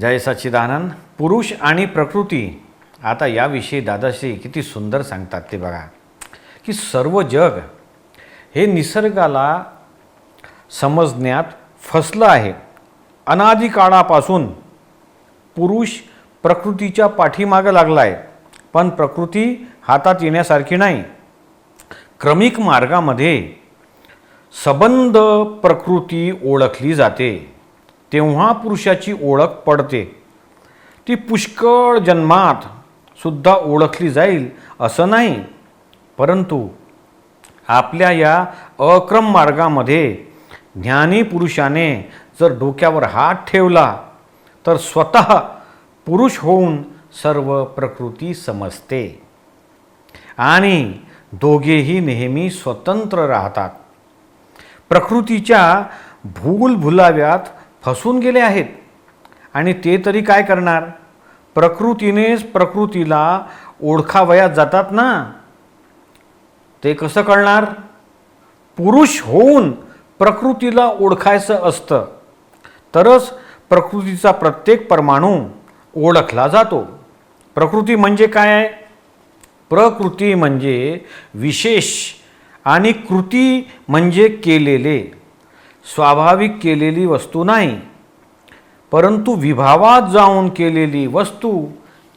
जय सच्चिदानंद. पुरुष आणि प्रकृती. आता याविषयी दादाश्री किती सुंदर सांगतात ते बघा. की सर्व जग हे निसर्गाला समजण्यात फसलं आहे. अनादी काळापासून पुरुष प्रकृतीच्या पाठीमागं लागला आहे पण प्रकृती हातात येण्यासारखी नाही. क्रमिक मार्गामध्ये सबंध प्रकृती ओळखली जाते. तेव्हा पुरुषाची ओळख पडते. ती पुष्कळ जन्मात सुद्धा ओळखली जाईल असं नाही. परंतु आपल्या या अक्रम मार्गामध्ये ज्ञानी पुरुषाने जर डोक्यावर हात ठेवला तर स्वतः पुरुष होऊन सर्व प्रकृती समजते. आणि दोघेही नेहमी स्वतंत्र राहतात. प्रकृतीच्या भूल भुलाव्यात फसून गेले आहेत. आणि ते तरी काय करणार? प्रकृतीनेच प्रकृतीला ओळखावयात जातात ना? ते कसं कळणार? पुरुष होऊन प्रकृतीला ओळखायचं असतं. तरच प्रकृतीचा प्रत्येक परमाणू ओळखला जातो. प्रकृती म्हणजे काय? आहे प्रकृती म्हणजे विशेष आणि कृती म्हणजे केलेले. स्वाभाविक केलेली वस्तू नाही परंतु विभावात जाऊन केलेली वस्तू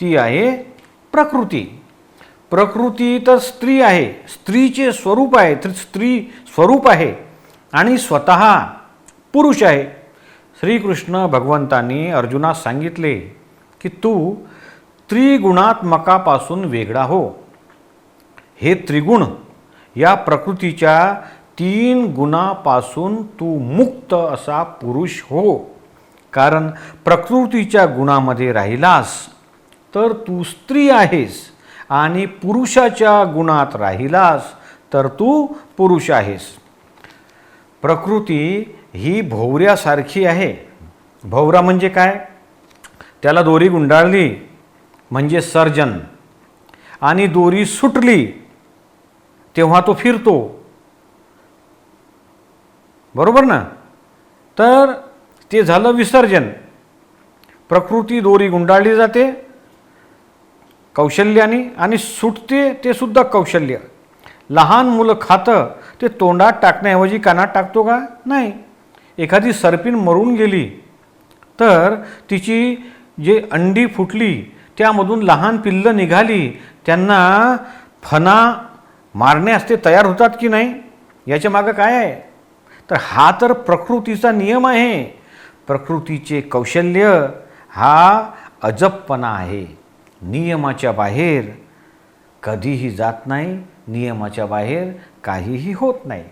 ती आहे प्रकृती. प्रकृती तर स्त्री आहे स्त्रीचे स्वरूप आहे तर स्त्री स्वरूप आहे आणि स्वतः पुरुष आहे. श्रीकृष्ण भगवंतांनी अर्जुनास सांगितले की तू त्रिगुणात्मकापासून वेगळा हो. हे त्रिगुण या प्रकृतीच्या तीन गुणापासून तू मुक्त असा पुरुष हो. कारण प्रकृतीच्या गुणामध्ये राहिलास तर तू स्त्री आहेस आणि पुरुषाच्या गुणात राहिलास तर तू पुरुष आहेस. प्रकृती ही भोवऱ्यासारखी आहे. भोवरा म्हणजे काय? त्याला दोरी गुंडाळली म्हणजे सर्जन. आणि दोरी सुटली तेव्हा तो फिरतो. बरोबर ना? तर ते झालं विसर्जन. प्रकृती दोरी गुंडाळली जाते कौशल्याने आणि सुटते ते सुद्धा कौशल्य. लहान मुलं खातं ते तोंडात टाकण्याऐवजी कानात टाकतो का? नाही. एखादी सरपीन मरून गेली तर तिची जे अंडी फुटली त्यामधून लहान पिल्लं निघाली त्यांना फणा मारण्यास ते तयार होतात की नाही? याच्या मागं काय आहे? तर हा तर प्रकृतीचा नियम आहे. प्रकृतीचे कौशल्य हा अजबपणा आहे. नियमाच्या बाहेर कधीही जात नाही नियमाच्या बाहेर काहीही होत नाही.